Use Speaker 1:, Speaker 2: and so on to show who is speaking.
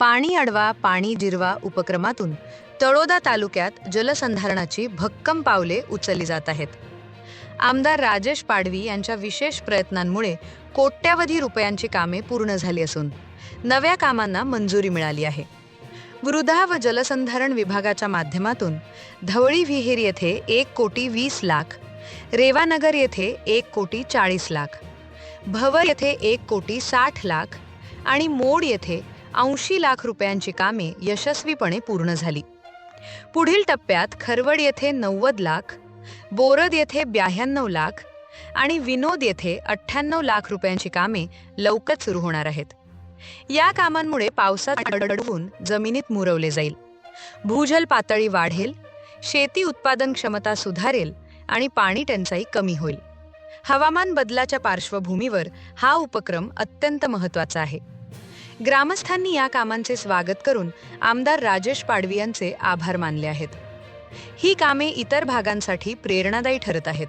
Speaker 1: पाणी अडवा पाणी जिरवा उपक्रमातून तळोदा तालुक्यात जलसंधारणाची भक्कम पावले उचलली जात आहेत. आमदार राजेश पाडवी यांच्या विशेष प्रयत्नांमुळे कोट्यावधी रुपयांची कामे पूर्ण झाली असून नव्या कामांना मंजुरी मिळाली आहे. वृद्धा व जलसंधारण विभागाच्या माध्यमातून धवळी विहीर येथे एक कोटी वीस लाख रेवानगर येथे एक कोटी चाळीस लाख भवर येथे एक कोटी साठ लाख आणि मोड येथे ऐंशी लाख रुपयांची कामे यशस्वीपणे पूर्ण झाली. पुढील टप्प्यात खरवड येथे नव्वद लाख बोरद येथे ब्याण्णव लाख आणि विनोद येथे अठ्ठ्याण्णव लाख रुपयांची कामे लवकर सुरू होणार आहेत. या कामांमुळे पावसात अडवून जमिनीत मुरवले जाईल. भूजल पातळी वाढेल शेती उत्पादन क्षमता सुधारेल आणि पाणी टंचाई कमी होईल. हवामान बदलाच्या पार्श्वभूमीवर हा उपक्रम अत्यंत महत्त्वाचा आहे. ग्रामस्थांनी या कामांचे स्वागत करून आमदार राजेश पाडवी यांचे आभार मानले आहेत. ही कामे इतर भागांसाठी प्रेरणादायी ठरत आहेत.